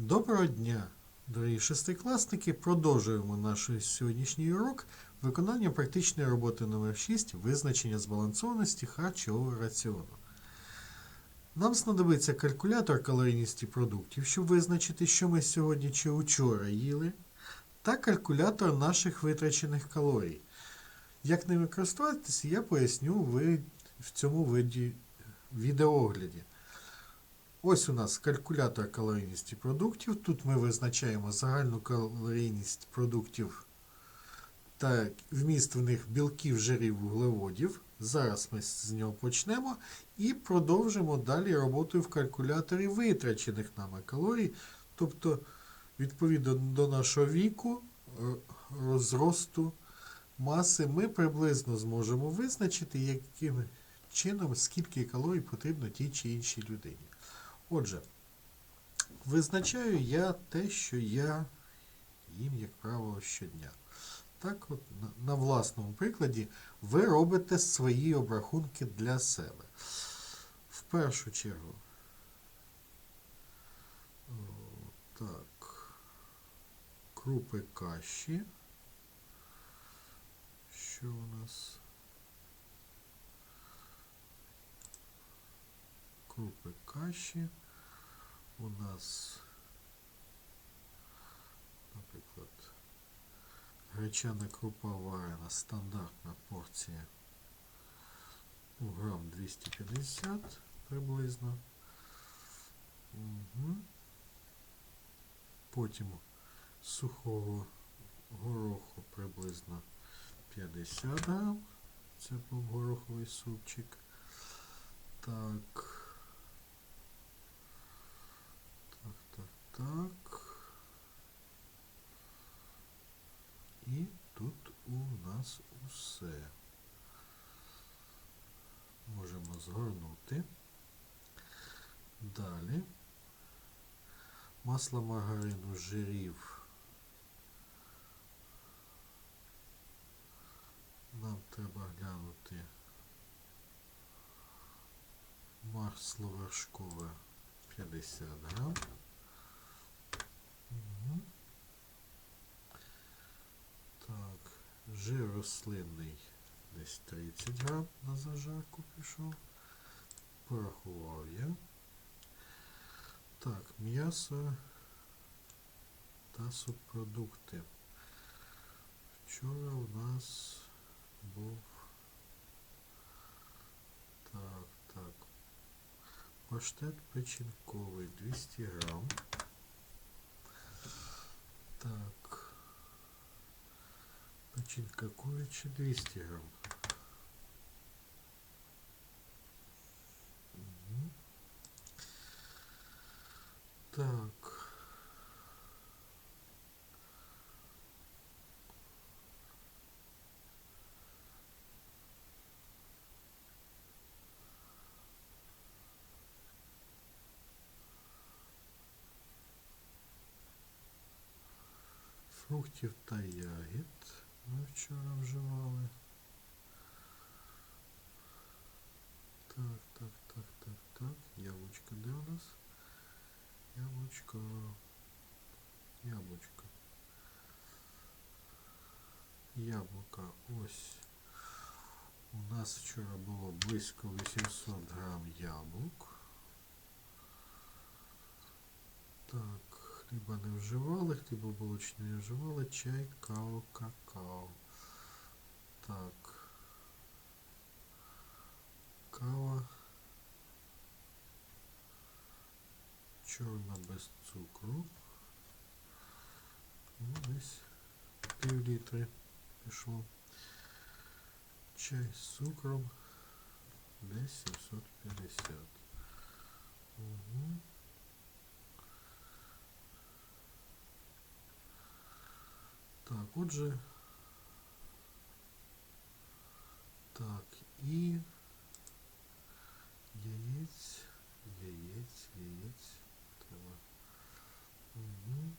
Доброго дня, дорогі шестикласники. Продовжуємо наш сьогоднішній урок виконання практичної роботи номер 6 визначення збалансованості харчового раціону. Нам знадобиться калькулятор калорійності продуктів, щоб визначити, що ми сьогодні чи вчора їли, та калькулятор наших витрачених калорій. Як ними користуватися, я поясню в цьому виді відеоогляді. Ось у нас калькулятор калорійності продуктів. Тут ми визначаємо загальну калорійність продуктів та вміст в них білків, жирів, вуглеводів. Зараз ми з нього почнемо і продовжимо далі роботу в калькуляторі витрачених нами калорій. Тобто, відповідно до нашого віку, розросту маси, ми приблизно зможемо визначити, яким чином, скільки калорій потрібно тій чи іншій людині. Отже, визначаю я те, що я їм, як правило, щодня. Так, от на, власному прикладі ви робите свої обрахунки для себе. В першу чергу. Так. Крупи каші. Що у нас? крупи каші. У нас, наприклад, гречана крупа варена, стандартна порція. Ну, грам 250 приблизно. Угу. Потім сухого гороху приблизно 50 грам. Це був гороховий супчик. Так, так. І тут у нас усе. Можемо згорнути. Далі. Масло маргарину жирів. Нам треба глянути. Масло вершкове 50 грам. Так, жир рослинний десь 30 грам на зажарку пішов. Порахував я. Так, м'ясо та субпродукти. Вчора у нас був так, так. Паштет печінковий 200 грам. Так. Печінка куряча 200 грам. Мгм. Так. Фруктів та ягід ми вчора вживали. Так, так, так, так, так. Яблучко де у нас? Яблучко. Яблучко. Яблука ось. У нас вчора було близько 800 грам яблук. Так, хліба не вживали, хлібобулочні не вживали, чай, каву, какао. Так. Кава. Чорна без цукру. Ну, десь пів літри пішло. Чай з цукром десь 750. Угу. Отже. Так, і яєць, яєць, яєць. Треба. Угу.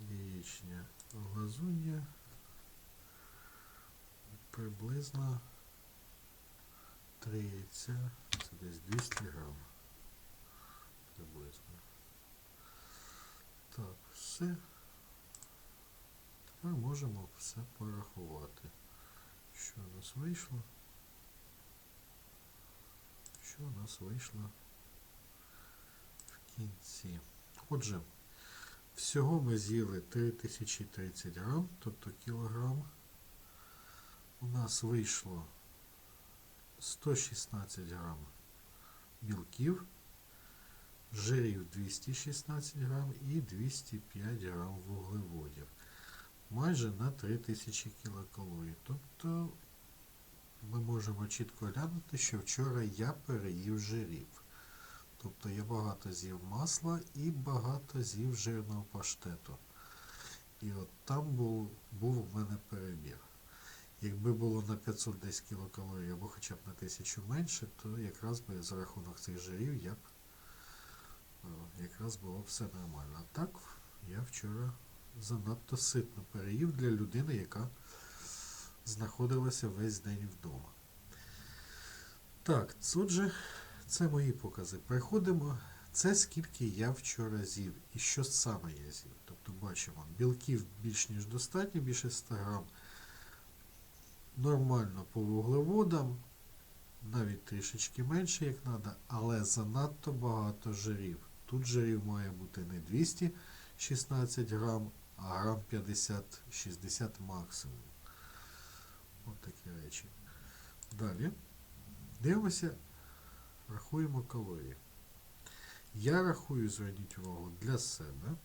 Яєчня глазунья. Приблизно 3 яйця. Це десь 200 грам. Все. Тепер можемо все порахувати. Що у нас вийшло? Що у нас вийшло в кінці? Отже, всього ми з'їли 3030 грам, тобто кілограм. У нас вийшло 116 грам білків, жирів 216 грам і 205 грам вуглеводів. Майже на 3000 кілокалорій. Тобто ми можемо чітко глянути, що вчора я переїв жирів. Тобто я багато з'їв масла і багато з'їв жирного паштету. І от там був, був у мене перебір. Якби було на 500 десь кілокалорій або хоча б на 1000 менше, то якраз би за рахунок цих жирів я б якраз було все нормально. А так я вчора занадто ситно переїв для людини, яка знаходилася весь день вдома. Так, отже, це мої покази. Переходимо. Це скільки я вчора з'їв і що саме я з'їв. Тобто бачимо, білків більш ніж достатньо, більше 100 грам. Нормально по вуглеводам, навіть трішечки менше, як треба, але занадто багато жирів. Тут жирів має бути не 216 грам, а грам 50-60 максимум. От такі речі. Далі. Дивимося, рахуємо калорії. Я рахую, зверніть увагу, для себе.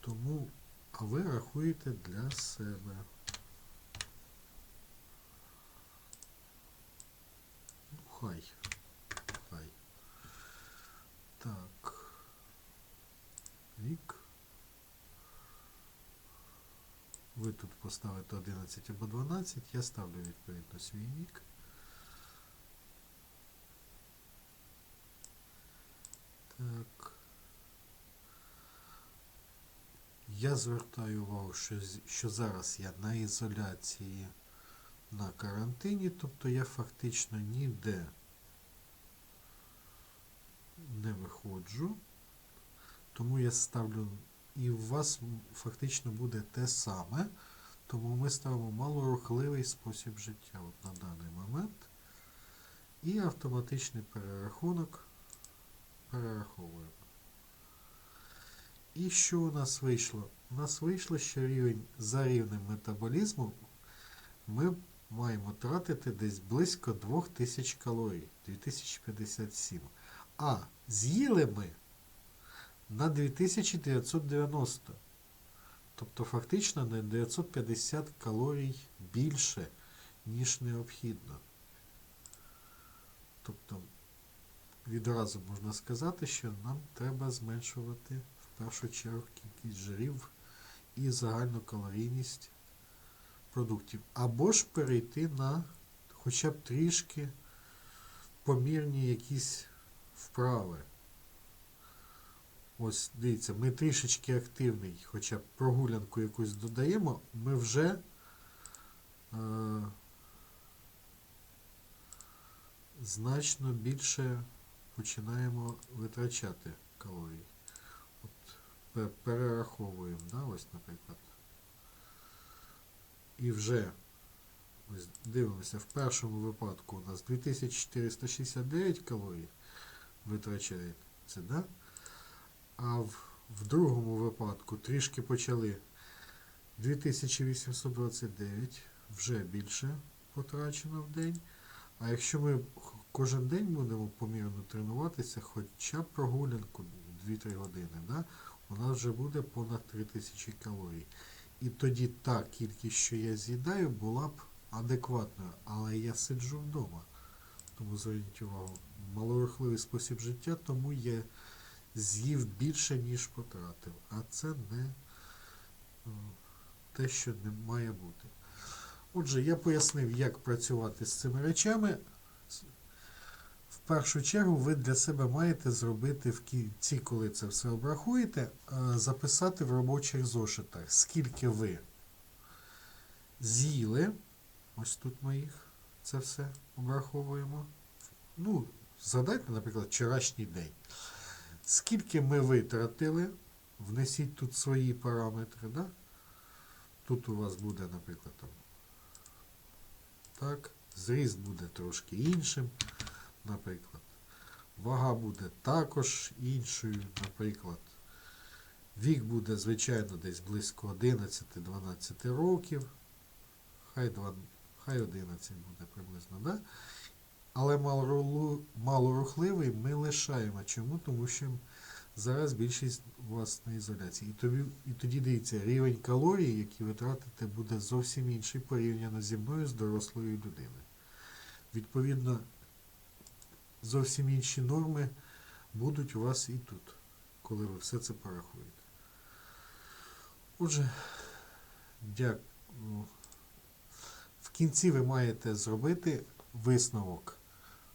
Тому, а ви рахуєте для себе. Ну. Хай. Так. Рік. Ви тут поставите 11 або 12, я ставлю відповідно свій вік. Так. Я звертаю увагу, що, що зараз я на ізоляції на карантині, тобто я фактично ніде не. Тому я ставлю і у вас фактично буде те саме, тому ми ставимо малорухливий спосіб життя от на даний момент. І автоматичний перерахунок перераховуємо. І що у нас вийшло? У нас вийшло, що рівень за рівнем метаболізму ми маємо тратити десь близько 2000 калорій, 2057. А з'їли ми на 2990. Тобто фактично на 950 калорій більше, ніж необхідно. Тобто відразу можна сказати, що нам треба зменшувати в першу чергу кількість жирів і загальну калорійність продуктів. Або ж перейти на хоча б трішки помірні якісь вправи. Ось дивіться, ми трішечки активний, хоча прогулянку якусь додаємо, ми вже е, значно більше починаємо витрачати калорій. От перераховуємо, да, ось, наприклад. І вже ось дивимося, в першому випадку у нас 2469 калорій витрачається, да? А в, в другому випадку трішки почали 2829, вже більше потрачено в день. А якщо ми кожен день будемо помірно тренуватися, хоча б прогулянку 2-3 години, да, у нас вже буде понад 3000 калорій. І тоді та кількість, що я з'їдаю, була б адекватною, але я сиджу вдома. Тому зверніть увагу, малорухливий спосіб життя, тому я з'їв більше, ніж потратив. А це не е, те, що не має бути. Отже, я пояснив, як працювати з цими речами. В першу чергу ви для себе маєте зробити в кінці, коли це все обрахуєте, е, записати в робочих зошитах, скільки ви з'їли. Ось тут ми їх це все обраховуємо. Ну, згадайте, наприклад, вчорашній день. скільки ми витратили, внесіть тут свої параметри, да? Тут у вас буде, наприклад, там. Так, зріст буде трошки іншим, наприклад. Вага буде також іншою, наприклад. Вік буде, звичайно, десь близько 11-12 років. Хай, 2, хай 11 буде приблизно, да? Але малору- малорухливий ми лишаємо. Чому? Тому що зараз більшість у вас на ізоляції. І тоді, і тоді дивіться, рівень калорій, які ви тратите, буде зовсім інший порівняно зі мною з дорослою людиною. Відповідно, зовсім інші норми будуть у вас і тут, коли ви все це порахуєте. Отже, дякую. В кінці ви маєте зробити висновок.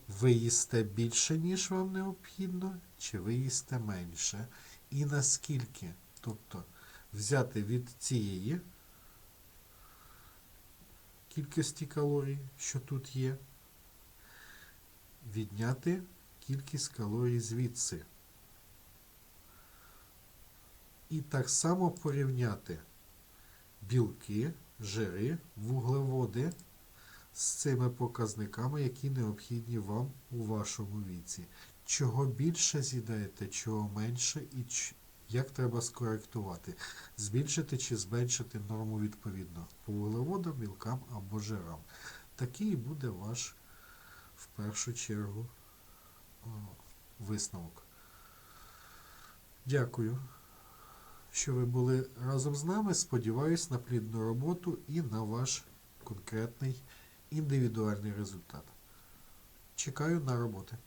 Ви їсте більше, ніж вам необхідно, чи ви їсте менше. І наскільки. Тобто взяти від цієї кількості калорій, що тут є, відняти кількість калорій звідси. І так само порівняти білки, жири, вуглеводи з цими показниками, які необхідні вам у вашому віці. Чого більше з'їдаєте, чого менше, і як треба скоректувати, збільшити чи зменшити норму відповідно по вуглеводам, білкам або жирам. Такий буде ваш в першу чергу висновок. Дякую, що ви були разом з нами. Сподіваюсь на плідну роботу і на ваш конкретний індивідуальний результат. Чекаю на роботи.